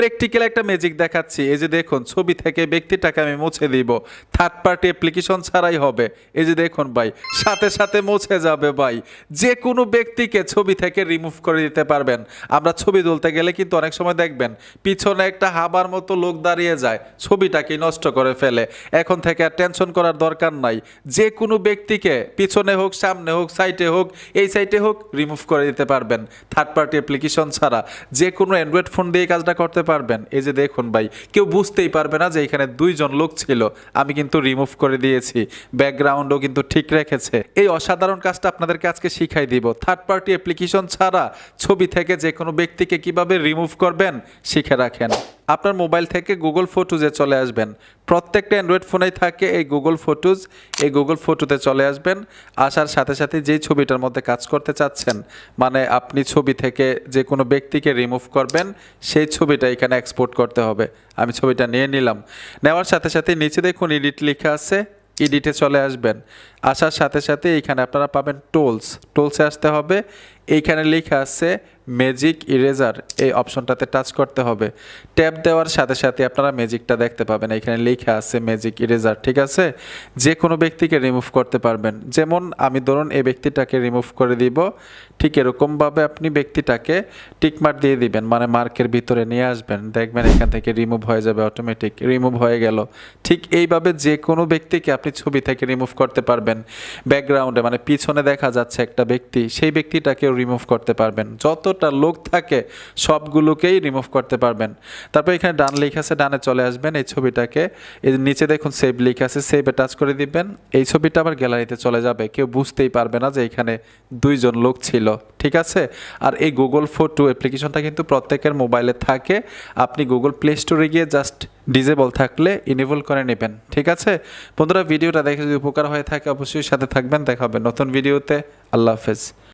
Practical একটা magic দেখাচ্ছি। এই যে দেখুন, ছবি থেকে ব্যক্তিটাকে আমি মুছে দিব। থার্ড পার্টি অ্যাপ্লিকেশন ছাড়াই হবে। এই যে দেখুন ভাই, সাথে সাথে মুছে যাবে ভাই। যে কোনো ব্যক্তিকে ছবি থেকে রিমুভ করে দিতে পারবেন। আমরা ছবি তুলতে গেলে কিন্তু অনেক সময় দেখবেন, পিছনে একটা হাবার মতো লোক দাঁড়িয়ে যায়, ছবিটাকে নষ্ট করে ফেলে। এখন থেকে আর টেনশন করার দরকার নাই। যে কোনো ব্যক্তিকে পিছনে হোক, সামনে হোক সাইটে হোক, এই সাইটে হোক রিমুভ করে দিতে পারবেন। থার্ড পার্টি অ্যাপ্লিকেশন ছাড়া। যে কোনো অ্যান্ড্রয়েড ফোন দিয়ে কাজটা করতে পারবেন। এই যে দেখুন ভাই, কেউ বুঝতেই পারবে না যে এখানে দুইজন লোক ছিল। আমি কিন্তু রিমুভ করে দিয়েছি। ব্যাকগ্রাউন্ডও কিন্তু ঠিক রেখেছে। এই অসাধারণ কাজটা আপনাদেরকে আজকে শিখাই দিব। থার্ড পার্টি অ্যাপ্লিকেশন ছাড়া ছবি থেকে যে কোনো ব্যক্তিকে কীভাবে রিমুভ করবেন, শিখে রাখেন। আপনার মোবাইল থেকে গুগল ফটোজে চলে আসবেন। প্রত্যেকটা অ্যান্ড্রয়েড ফোনেই থাকে এই গুগল ফটোজ এই গুগল ফটোতে চলে আসবেন। আসার সাথে সাথে যেই ছবিটার মধ্যে কাজ করতে চাচ্ছেন মানে আপনি ছবি থেকে যে কোনো ব্যক্তিকে রিমুভ করবেন, সেই ছবিটা এখানে এক্সপোর্ট করতে হবে। আমি ছবিটা নিয়ে নিলাম। নেওয়ার সাথে সাথে নিচে দেখুন এডিট লেখা আছে এডিটে চলে আসবেন। আসার সাথে সাথে এইখানে আপনারা পাবেন টোলস টোলসে আসতে হবে। এইখানে লেখা আছে ম্যাজিক ইরেজার এই অপশনটাতে টাচ করতে হবে। ট্যাপ দেওয়ার সাথে সাথে আপনারা ম্যাজিকটা দেখতে পাবেন। এখানে লেখা আছে ম্যাজিক ইরেজার ঠিক আছে? যে কোনো ব্যক্তিকে রিমুভ করতে পারবেন। যেমন আমি ধরুন এই ব্যক্তিটাকে রিমুভ করে দিব, ঠিক এরকমভাবে আপনি ব্যক্তিটাকে টিকমার্ক দিয়ে দিবেন মানে মার্কের ভিতরে নিয়ে আসবেন। দেখবেন এখান থেকে রিমুভ হয়ে যাবে অটোমেটিক রিমুভ হয়ে গেল। ঠিক এইভাবে যে কোনো ব্যক্তিকে আপনি ছবি থেকে রিমুভ করতে পারবেন। ব্যাকগ্রাউন্ডে মানে পিছনে দেখা যাচ্ছে একটা ব্যক্তি, সেই ব্যক্তিটাকেও রিমুভ করতে পারবেন। যতটা লোক থাকে সবগুলোকেই রিমুভ করতে পারবেন। তারপর এখানে ডান লেখা আছে, ডানে চলে আসবেন এই ছবিটাকে। এই নিচে দেখুন সেভ লেখা আছে সেভে টাচ করে দিবেন। এই ছবিটা আবার গ্যালারিতে চলে যাবে, কেউ বুঝতেই পারবে না যে এখানে দুইজন লোক ছিল, ঠিক আছে? আর এই গুগল ফটো অ্যাপ্লিকেশনটা কিন্তু প্রত্যেকের মোবাইলে থাকে। আপনি গুগল প্লে স্টোরে গিয়ে জাস্ট ডিজেবল থাকলে ইনেবল করে নেবেন, ঠিক আছে? বন্ধুরা, ভিডিওটা দেখে যদি উপকার হয়ে থাকে, অবশ্যই সাথে থাকবেন। দেখা হবে নতুন ভিডিওতে আল্লাহ হাফেজ।